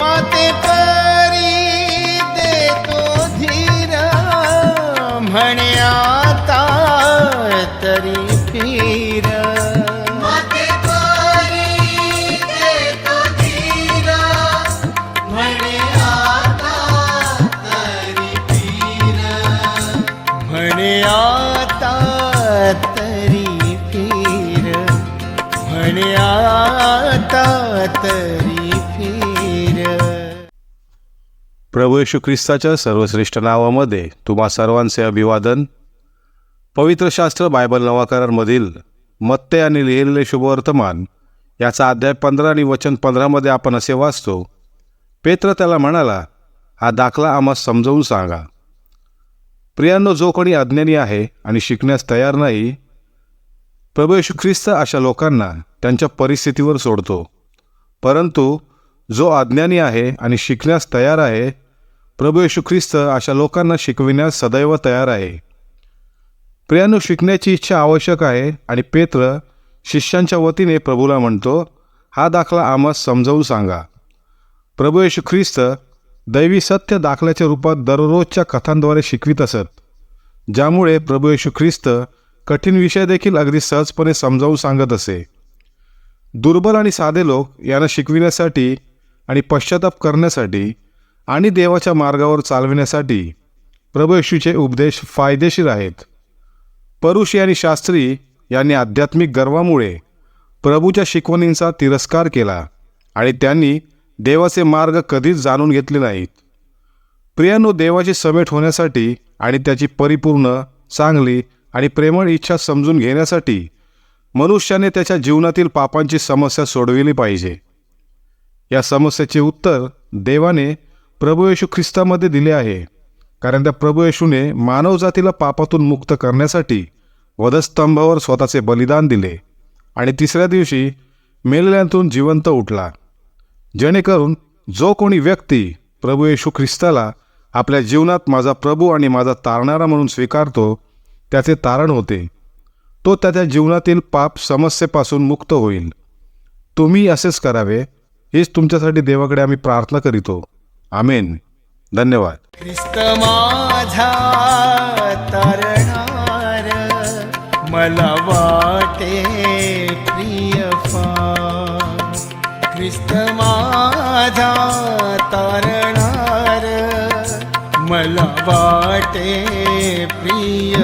माते परी. देतो धीर म्हणे आता तरी फिर आता तरी फिर म्हणे आता तरी प्रभू येशू ख्रिस्ताच्या सर्वश्रेष्ठ नावामध्ये तुम्हा सर्वांचे अभिवादन. पवित्र शास्त्र बायबल नवाकारांमधील मत्ते आणि लिहिलेले शुभवर्तमान याचा अध्याय पंधरा आणि वचन पंधरामध्ये आपण असे वाचतो पेत्र त्याला म्हणाला हा दाखला आम्हा समजावून सांगा. प्रियांनो जो कोणी अज्ञानी आहे आणि शिकण्यास तयार नाही प्रभू येशू ख्रिस्त अशा लोकांना त्यांच्या परिस्थितीवर सोडतो. परंतु जो अज्ञानी आहे आणि शिकण्यास तयार आहे प्रभू येशू ख्रिस्त अशा लोकांना शिकविण्यास सदैव तयार आहे. प्रियानो शिकण्याची इच्छा आवश्यक आहे आणि पेत्र शिष्यांच्या वतीने प्रभूला म्हणतो हा दाखला आम्हा समजावून सांगा. प्रभू येशू ख्रिस्त दैवी सत्य दाखल्याच्या रूपात दररोजच्या कथांद्वारे शिकवित असत ज्यामुळे प्रभू येशू ख्रिस्त कठीण विषय देखील अगदी सहजपणे समजावून सांगत असे. दुर्बल आणि साधे लोक यांना शिकविण्यासाठी आणि पश्चाताप करण्यासाठी आणि देवाच्या मार्गावर चालविण्यासाठी प्रभू येशूचे उपदेश फायदेशीर आहेत. परुषी आणि शास्त्री यांनी आध्यात्मिक गर्वामुळे प्रभूच्या शिकवणींचा तिरस्कार केला आणि त्यांनी देवाचे मार्ग कधीच जाणून घेतले नाहीत. प्रियानो देवाची समेट होण्यासाठी आणि त्याची परिपूर्ण चांगली आणि प्रेमळ इच्छा समजून घेण्यासाठी मनुष्याने त्याच्या जीवनातील पापांची समस्या सोडविली पाहिजे. या समस्येचे उत्तर देवाने प्रभू येशू ख्रिस्तामध्ये दिले आहे. कारण त्या प्रभू येशूने मानवजातीला पापातून मुक्त करण्यासाठी वधस्तंभावर स्वतःचे बलिदान दिले आणि तिसऱ्या दिवशी मेलेल्यांतून जिवंत उठला. जेणेकरून जो कोणी व्यक्ती प्रभू येशू ख्रिस्ताला आपल्या जीवनात माझा प्रभू आणि माझा तारणारा म्हणून स्वीकारतो त्याचे तारण होते. तो त्याच्या जीवनातील पाप समस्येपासून मुक्त होईल. तुम्ही असेच करावे. हीच तुमच्यासाठी देवाकडे आम्ही प्रार्थना करीतो. आमेन. धन्यवाद. ख्रिस्त माझा तरणार मला वाटे प्रिय ख्रिस्त माझा तारणार मला वाटे प्रिय